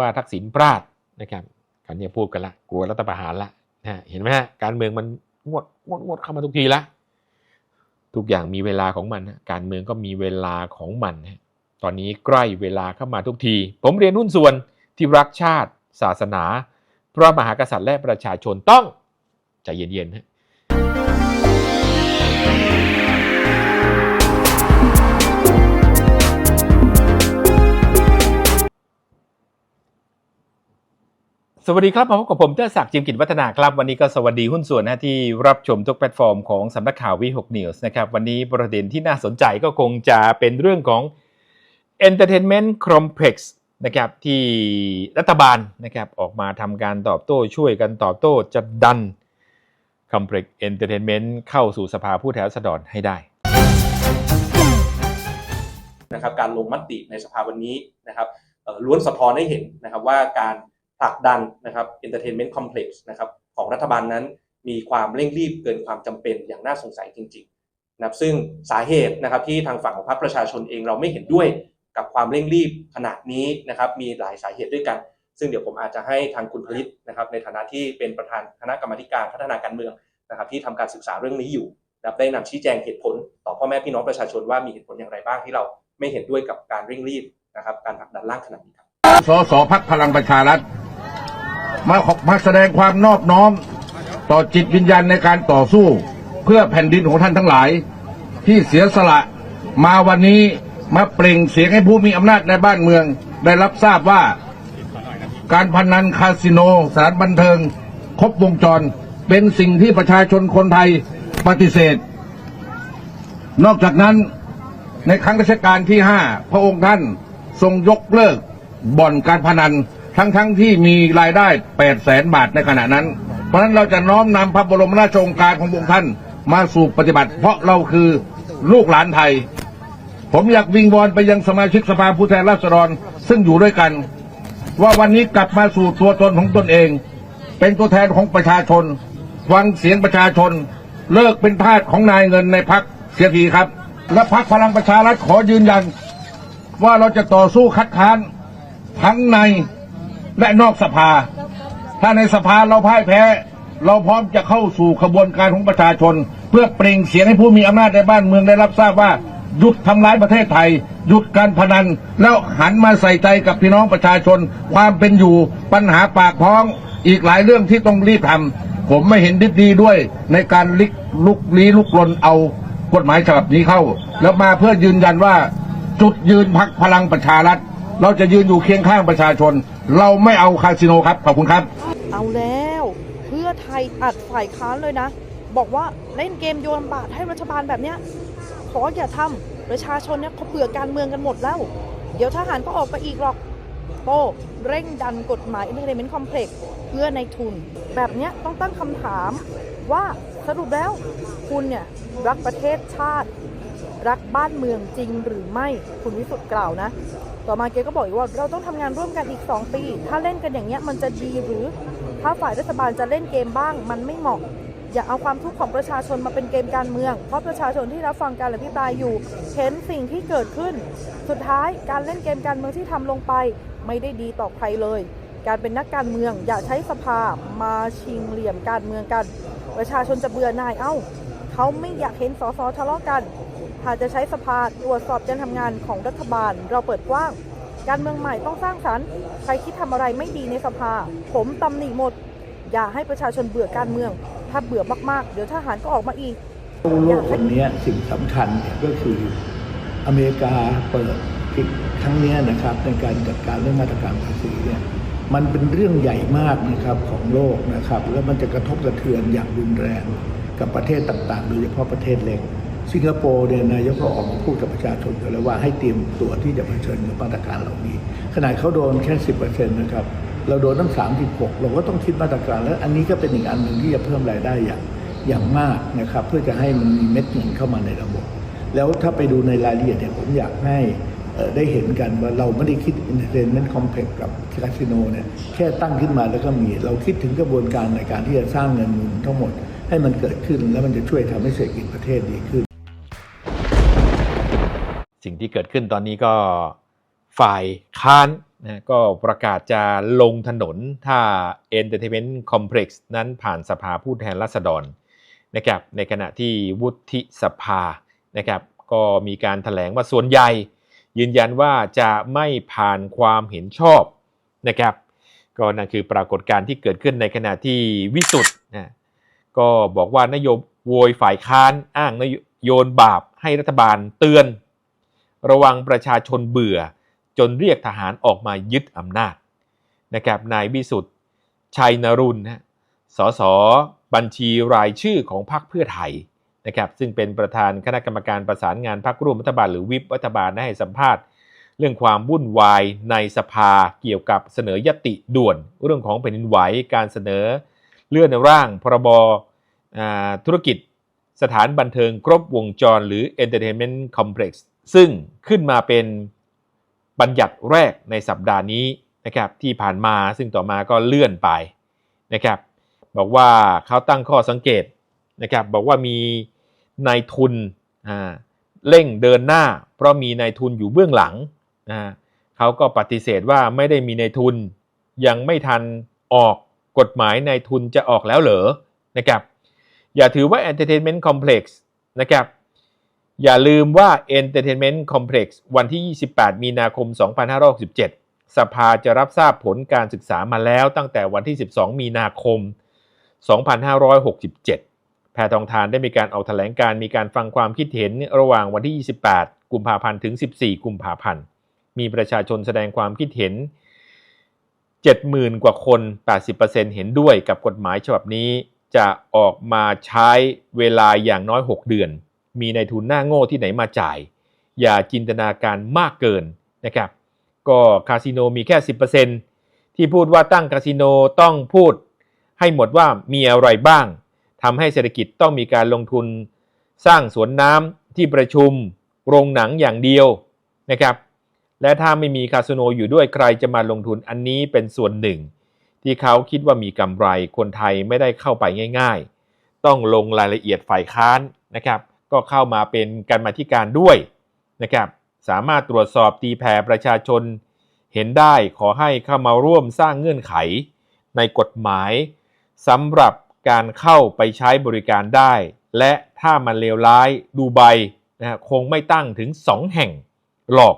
ว่าทักษิณพลาดนะครับกันเนี่ยพูดกันละกลัวรัฐประหารละนะเห็นไหมฮะการเมืองมันงวดงวดงวดเข้ามาทุกทีละทุกอย่างมีเวลาของมันฮะการเมืองก็มีเวลาของมันฮะตอนนี้ใกล้เวลาเข้ามาทุกที ผมเรียนหุ้นส่วนที่รักชาติ ศาสนา พระมหากษัตริย์และประชาชนต้องใจเย็นๆฮะ สวัสดีครับ มาพบกับผมเตอร์ศักดิ์จิมกิจวัฒนาครับ วันนี้ก็สวัสดีหุ้นส่วนนะที่รับชมทุกแพลตฟอร์มของสำนักข่าววิหกนิวส์นะครับ วันนี้ประเด็นที่น่าสนใจก็คงจะเป็นเรื่องของ Entertainment Complex นะครับที่รัฐบาลนะครับออกมาทำการตอบโต้ช่วยกันตอบโต้จะดัน Complex Entertainment เข้าสู่สภาผู้แทนราษฎรให้ได้นะครับการลงมติในสภาวันนี้นะครับล้วนสะท้อนให้เห็นนะครับว่าการ ผลักดันนะครับ entertainment complex นะครับของรัฐบาลนั้นมีความเร่งรีบเกินความจำเป็นอย่างน่าสงสัยจริงๆนะครับซึ่งสาเหตุนะครับที่ทางฝั่งของพรรคประชาชนเองเราไม่เห็นด้วยกับความเร่งรีบขนาดนี้นะครับมีหลายสาเหตุด้วยกัน ซึ่งเดี๋ยวผมอาจจะให้ทางคุณผลิตนะครับในฐานะที่เป็นประธานคณะกรรมการพัฒนาการเมืองนะครับที่ทำการศึกษาเรื่องนี้อยู่นะครับได้นำชี้แจงเหตุผล ต่อพ่อแม่พี่น้องประชาชนว่ามีเหตุผลอย่างไรบ้างที่เราไม่เห็นด้วยกับการเร่งรีบนะครับการผลักดันร่างขนาดนี้ครับสสพักพลังประชารัฐ มาขอมาแสดงความนอบน้อม ต่อจิตวิญญาณในการต่อสู้ เพื่อแผ่นดินของท่านทั้งหลาย ที่เสียสละ มาวันนี้มาเปล่งเสียงให้ผู้มีอำนาจในบ้านเมือง ได้รับทราบว่า การพนันคาสิโนสานบันเทิง ครบวงจรเป็นสิ่งที่ประชาชนคนไทยปฏิเสธ นอกจากนั้นในครั้งรัชกาลที่ห้าพระองค์ท่านทรงยกเลิกบ่อนการพนัน ทั้งๆทที่มีรายได้8 0 0แสนบาทในขณะนั้น เพราะฉะนั้นเราจะน้อมนำพระบรมราชโองการของพระองค์ท่านมาสู่ปฏิบัติ เพราะเราคือลูกหลานไทย ผมอยากวิงวอนไปยังสมาชิกสภาผู้แทนราษฎรซึ่งอยู่ด้วยกัน ว่าวันนี้กลับมาสู่ตัวตนของตนเอง เป็นตัวแทนของประชาชนฟังเสียงประชาชน เลิกเป็นทาสของนายเงินในพักเสียทีครับ และพักพลังประชารัฐขอยืนยัน ว่าเราจะต่อสู้คัดค้านทั้งใน และนอกสภา ถ้าในสภาเราพ่ายแพ้ เราพร้อมจะเข้าสู่ขบวนการของประชาชน เพื่อเปล่งเสียงให้ผู้มีอำนาจในบ้านเมืองได้รับทราบว่าหยุดทำร้ายประเทศไทย หยุดการพนัน แล้วหันมาใส่ใจกับพี่น้องประชาชน ความเป็นอยู่ปัญหาปากท้อง อีกหลายเรื่องที่ต้องรีบทำผมไม่เห็นดิบดีด้วย ในการลิกลุกลี้ลุกลนเอากฎหมายฉบับนี้เข้า แล้วมาเพื่อยืนยันว่า จุดยืนพักพลังประชารัฐ เราจะยืนอยู่เคียงข้างประชาชน เราไม่เอาคาสิโนครับ ขอบคุณครับ เอาแล้ว เพื่อไทยอัดฝ่ายค้านเลยนะ บอกว่าเล่นเกมโยนบาตรให้รัฐบาลแบบเนี้ยขออย่าทำประชาชนเนี่ยเขาเบื่อการเมืองกันหมดแล้ว เดี๋ยวทหารก็ออกไปอีกหรอกโป้เร่งดันกฎหมาย Entertainment Complex เพื่อในทุน แบบเนี้ยต้องตั้งคำถามว่าสรุปแล้วคุณเนี่ยรักประเทศชาติ รักบ้านเมืองจริงหรือไม่คุณวิสุทธ์กล่าวนะ ต่อมาเกก็บอกอีกว่าเราต้องทำงานร่วมกันอีก 2 ปี ถ้าเล่นกันอย่างเงี้ยมันจะดีหรือถ้าฝ่ายรัฐบาลจะเล่นเกมบ้าง มันไม่เหมาะ อย่าเอาความทุกข์ของประชาชนมาเป็นเกมการเมือง เพราะประชาชนที่รับฟังการอภิปรายอยู่เห็นสิ่งที่เกิดขึ้น สุดท้ายการเล่นเกมการเมืองที่ทำลงไป ไม่ได้ดีต่อใครเลย การเป็นนักการเมือง อย่าใช้สภามาชิงเหลี่ยมการเมืองกัน ประชาชนจะเบื่อหน่ายเอ้า เขาไม่อยากเห็นสสทะเลาะกัน หากจะใช้สภาตรวจสอบการทำงานของรัฐบาล เราเปิดกว้าง การเมืองใหม่ต้องสร้างสรรค์ ใครคิดทำอะไรไม่ดีในสภา ผมตำหนิหมด อย่าให้ประชาชนเบื่อการเมือง ถ้าเบื่อมากๆ เดี๋ยวทหารก็ออกมาอีกโลกวันนี้สิ่งสำคัญเนี่ยก็คืออเมริกาเปิดอีกครั้งนี้นะครับในการจัดการเรื่องมาตรการภาษีเนี่ยมันเป็นเรื่องใหญ่มากนะครับของโลกนะครับ แล้วมันจะกระทบกระเทือนอย่างรุนแรงกับประเทศต่างๆ โดยเฉพาะประเทศเล็ก สิงคโปร์เนี่ยนายกก็ออกมาพูดกับประชาชนอยู่แล้วว่าให้เตรียมตัวที่จะเผชิญกับมาตรการเหล่านี้ ขนาดเขาโดนแค่สิบเปอร์เซ็นต์นะครับ เราโดนตั้งสามสิบหกเราก็ต้องคิดมาตรการ แล้วอันนี้ก็เป็นอีกอันหนึ่งที่จะเพิ่มรายได้อย่างอย่างมากนะครับ เพื่อจะให้มันมีเม็ดเงินเข้ามาในระบบ แล้วถ้าไปดูในรายละเอียดเนี่ยผมอยากให้ได้เห็นกันว่าเราไม่ได้คิด entertainment complex กับคาสิโนเนี่ยแค่ตั้งขึ้นมาแล้วก็มี เราคิดถึงกระบวนการในการที่จะสร้างเงินมุนทั้งหมดให้มันเกิดขึ้นแล้วมันจะช่วยทำให้เศรษฐกิจประเทศดีขึ้น สิ่งที่เกิดขึ้นตอนนี้ก็ฝ่ายค้านนะก็ประกาศจะลงถนนถ้า Entertainment Complex นั้นผ่านสภาผู้แทนราษฎรนะครับในขณะที่วุฒิสภานะครับก็มีการถแถลงว่าส่วนใหญ่ ยืนยันว่าจะไม่ผ่านความเห็นชอบนะครับก็นั่นคือปรากฏการณ์ที่เกิดขึ้นในขณะที่วิสุทธ์นะก็บอกว่านโยบโวยฝ่ายค้านอ้างนโยนบาปให้รัฐบาลเตือน ระวังประชาชนเบื่อ จนเรียกทหารออกมายึดอำนาจนะครับนายวิสุทธ์ชัยนรุณนะสสบัญชีรายชื่อของพรรคเพื่อไทยนะครับซึ่งเป็นประธานคณะกรรมการประสานงานพรรคร่วมรัฐบาลหรือวิปรัฐบาลได้ให้สัมภาษณ์ เรื่องความวุ่นวายในสภาเกี่ยวกับเสนอยติด่วน เรื่องของแผ่นดินไหวการเสนอเลื่อนร่างพรบธุรกิจสถานบันเทิงครบวงจรหรือ Entertainment Complex ซึ่งขึ้นมาเป็นบัญญัติแรกในสัปดาห์นี้นะครับที่ผ่านมาซึ่งต่อมาก็เลื่อนไปนะครับ บอกว่าเขาตั้งข้อสังเกตนะครับบอกว่ามีนายทุนเร่งเดินหน้า เพราะมีนายทุนอยู่เบื้องหลังนะฮะเขาก็ปฏิเสธว่าไม่ได้มีนายทุนยังไม่ทันออกกฎหมายนายทุนจะออกแล้วเหรอนะครับอย่าถือว่า Entertainment Complex นะครับ อย่าลืมว่า Entertainment Complex วันที่ 28 มีนาคม 2567 สภาจะรับทราบผลการศึกษามาแล้วตั้งแต่วันที่ 12 มีนาคม 2567 แพทองทานได้มีการออกแถลงการมีการฟังความคิดเห็นระหว่างวันที่ 28 กุมภาพันธ์ถึง 14 กุมภาพันธ์ มีประชาชนแสดงความคิดเห็น 70,000 กว่าคน 80%เห็นด้วยกับกฎหมายฉบับนี้จะออกมาใช้เวลาอย่างน้อย 6 เดือน มีในายทุนหน้าโง่ที่ไหนมาจ่าย อย่าจินตนาการมากเกินนะครับ ก็คาสิโนมีแค่ 10%ที่พูดว่าตั้งคาสิโนต้องพูด ให้หมดว่ามีอะไรบ้างทำให้เศรษฐกิจต้องมีการลงทุน สร้างสวนน้ำที่ประชุม โรงหนังอย่างเดียวนะครับ และถ้าไม่มีคาสิโนอยู่ด้วยใครจะมาลงทุนอันนี้เป็นส่วนหนึ่ง ที่เขาคิดว่ามีกำไรคนไทยไม่ได้เข้าไปง่าย ๆ ต้องลงรายละเอียดฝ่ายค้านนะครับ ก็เข้ามาเป็นการมาธิการด้วยนะครับ สามารถตรวจสอบตีแผ่ประชาชนเห็นได้ขอให้เข้ามาร่วมสร้างเงื่อนไข ในกฎหมายสำหรับการเข้าไปใช้บริการได้ และถ้ามันเลวร้ายดูไบนะฮะคงไม่ตั้งถึง 2 แห่งหรอก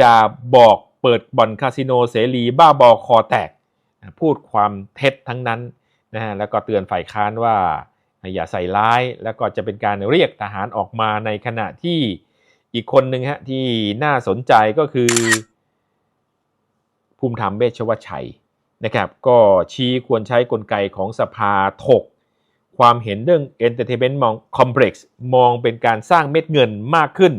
จะบอกเปิดบ่อนคาสิโนเสรีบ้าบอคอแตก พูดความเท็จทั้งนั้นนะฮะแล้วก็เตือนฝ่ายค้านว่า อย่าใส่ร้ายแล้วก็จะเป็นการเรียกทหารออกมาในขณะที่อีกคนหนึ่งฮะที่น่าสนใจก็คือ ภูมิธรรมเวชวชัยนะครับ ก็ชี้ควรใช้กลไกของสภาถก ความเห็นเรื่อง Entertainment มอง Complex มองเป็นการสร้างเม็ดเงินมากขึ้น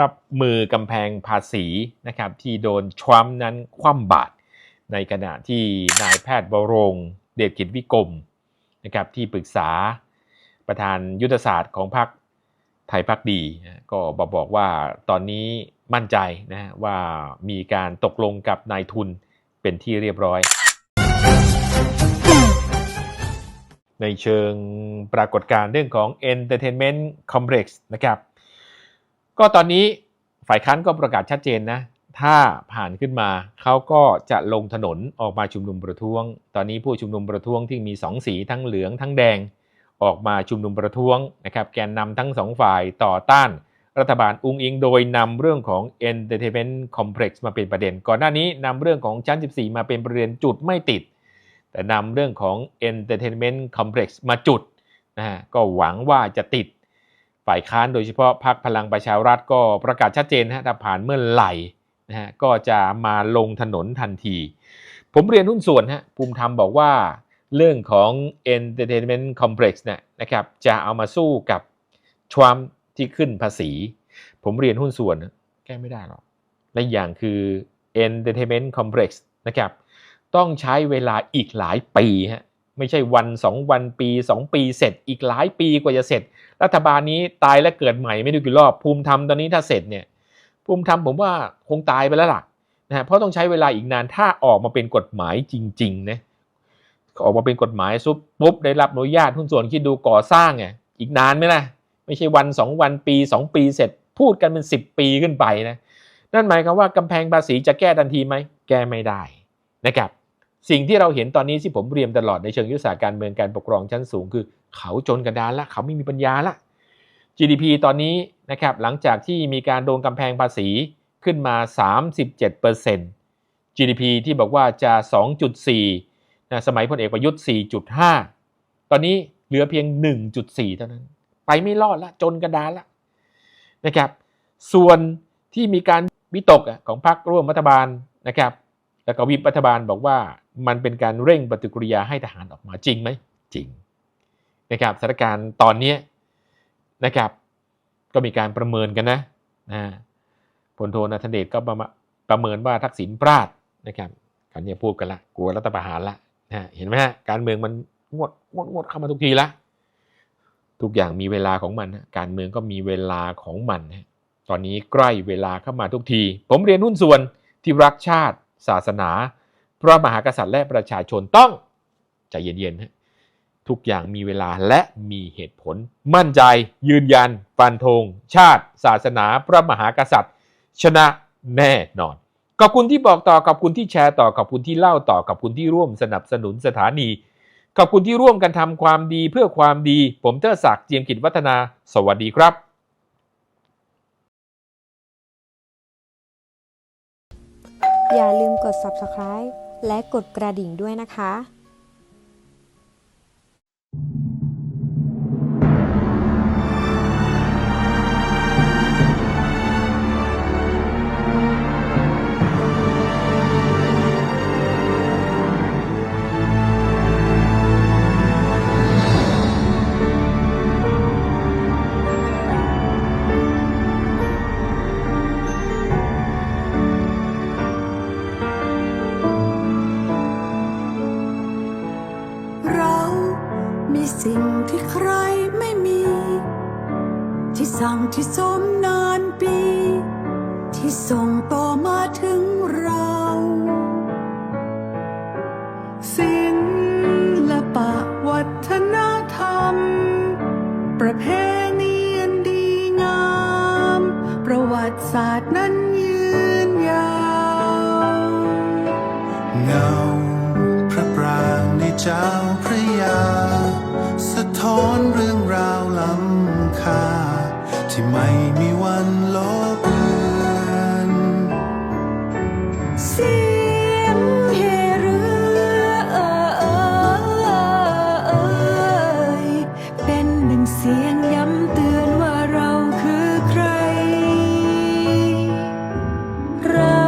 รับมือกำแพงภาษีนะครับที่โดนทรัมป์นั้นคว่ำบาตรในขณะที่นายแพทย์บรงเดชกิจวิกรม นะครับที่ปรึกษาประธานยุทธศาสตร์ของพรรคไทยพักดีก็บอกบอกว่าตอนนี้มั่นใจนะว่ามีการตกลงกับนายทุนเป็นที่เรียบร้อย ในเชิงปรากฏการณ์เรื่องของ Entertainment Complex นะครับ ก็ตอนนี้ฝ่ายค้านก็ประกาศชัดเจนนะ ถ้าผ่านขึ้นมาเขาก็จะลงถนนออกมาชุมนุมประท้วง ตอนนี้ผู้ชุมนุมประท้วงที่มี2สีทั้งเหลืองทั้งแดง ออกมาชุมนุมประท้วงนะครับแกนนำทั้งสองฝ่ายต่อต้านรัฐบาลอุงอิงโดยนำเรื่องของ Entertainment Complex มาเป็นประเด็น ก่อนหน้านี้นำเรื่องของชั้น 14 มาเป็นประเด็นจุดไม่ติด แต่นำเรื่องของ Entertainment Complex มาจุดนะฮะก็หวังว่าจะติด ฝ่ายค้านโดยเฉพาะพรรคพลังประชารัฐก็ประกาศชัดเจนฮะถ้าผ่านเมื่อไหร่ นะฮะก็จะมาลงถนนทันที ผมเรียนหุ้นส่วนฮะภูมิธรรมบอกว่าเรื่องของ Entertainment Complex เนี่ยนะครับจะเอามาสู้กับทรัมป์ที่ขึ้นภาษี ผมเรียนหุ้นส่วนแก้ไม่ได้หรอกและอย่างคือ Entertainment Complex นะครับต้องใช้เวลาอีกหลายปีฮะไม่ใช่วัน 2 วันปี 2 ปีเสร็จอีกหลายปีกว่าจะเสร็จ รัฐบาลนี้ตายและเกิดใหม่ไม่รู้กี่รอบภูมิธรรมตอนนี้ถ้าเสร็จเนี่ย ภูมิธรรมผมว่าคงตายไปแล้วล่ะนะฮะเพราะต้องใช้เวลาอีกนานถ้าออกมาเป็นกฎหมายจริงๆนะออกมาเป็นกฎหมายซุปปุ๊บได้รับอนุญาตหุ้นส่วนคิดดูก่อสร้างไงอีกนานไหมล่ะไม่ใช่วัน 2 วันปี 2 ปีเสร็จพูดกันเป็น 10 ปีขึ้นไปนะนั่นหมายความว่ากำแพงภาษีจะแก้ทันทีไหมแก้ไม่ได้นะครับสิ่งที่เราเห็นตอนนี้ที่ผมเรียนตลอดในเชิงยุทธศาสตร์การเมืองการปกครองชั้นสูงคือ เขาจนกระดานละเขาไม่มีปัญญาละ GDP ตอนนี้นะครับหลังจากที่มีการโดนกำแพงภาษีขึ้นมา 37% GDP ที่บอกว่าจะ 2.4นะสมัยพลเอกประยุทธ์ 4.5 ตอนนี้เหลือเพียง 1.4 เท่านั้น ไปไม่รอดละจนกระดานละนะครับส่วนที่มีการวิตกของพรรคร่วมรัฐบาลนะครับแล้วก็วิปรัฐบาลบอกว่ามันเป็นการเร่งปฏิกิริยาให้ทหารออกมาจริงไหมจริงนะครับสถานการณ์ตอนนี้ นะครับ ก็มีการประเมินกันนะนะพลโทนัทเดชก็ประมาประเมินว่าทักษิณพลาดนะครับกันเนี่ยพูดกันละกลัวรัฐประหารละนะเห็นไหมฮะการเมืองมันงวดงวดงวดเข้ามาทุกทีละทุกอย่างมีเวลาของมันการเมืองก็มีเวลาของมันตอนนี้ใกล้เวลาเข้ามาทุกที ผมเรียนหุ้นส่วนที่รักชาติ ศาสนา พระมหากษัตริย์และประชาชนต้องใจเย็นๆฮะ ทุกอย่างมีเวลาและมีเหตุผล มั่นใจยืนยัน ฟันธง ชาติ ศาสนา พระมหากษัตริย์ ชนะแน่นอน ขอบคุณที่บอกต่อขอบคุณที่แชร์ต่อขอบคุณที่เล่าต่อขอบคุณที่ร่วมสนับสนุนสถานี ขอบคุณที่ร่วมกันทำความดีเพื่อความดี ผมเทอศักดิ์เจียมกิจวัฒนา สวัสดีครับอย่าลืมกด subscribe และกดกระดิ่งด้วยนะคะ ลปะวัฒนธรรม ประเพณีอันดีงาม ประวัติศาสตร์นั้นยืนยาวเงาพระปรางในเจ้า เป็นหนึ่งเสียงย้ำเตือนว่าเราคือใคร เรา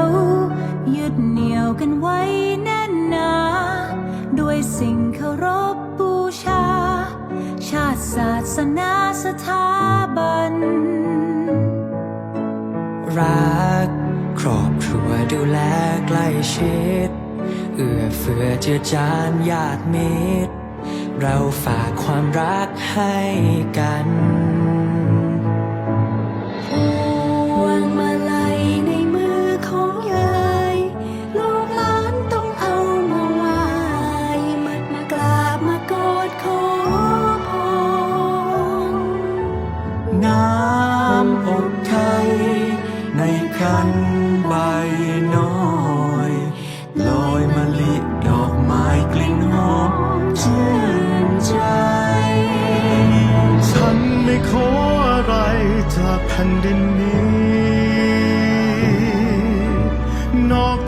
ยึดเหนี่ยวกันไว้แน่นหนา ด้วยสิ่งเคารพบูชา ชาติศาสนาสถาบัน รัก ครอบครัวดูแลใกล้ชิด เอื้อเฟื้อเจือจานญาติมิตร เราฝากความรักให้กัน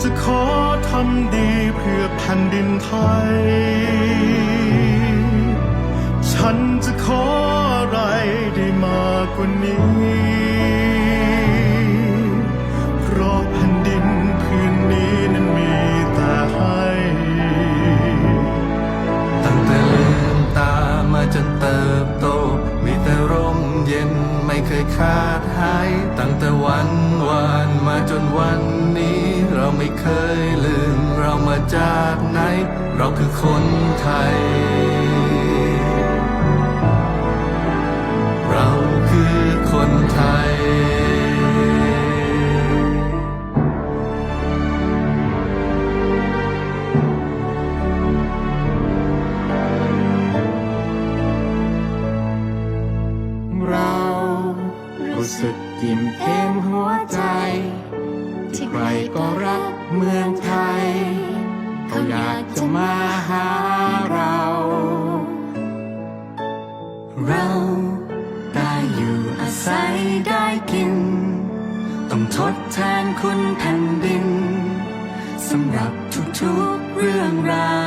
จากขอทำดีเพื่อแผ่นดินไทย ฉันจะขออะไรได้มากกว่านี้ เพราะแผ่นดินพื้นนี้นั้นมีแต่ให้ ตั้งแต่ลืมตามาจนเติบโต มีแต่ร่มเย็นไม่เคยขาดหาย ตั้งแต่วันวานมาจนวันนี้ เราไม่เคยลืม เรามาจากไหน เราคือคนไทย เราคือคนไทย ทดแทนคุณแผ่นดินสำหรับทุกๆเรื่องรา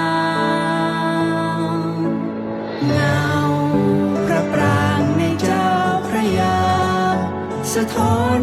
วเงาพระปรางในเจ้าพระยา สะท้อน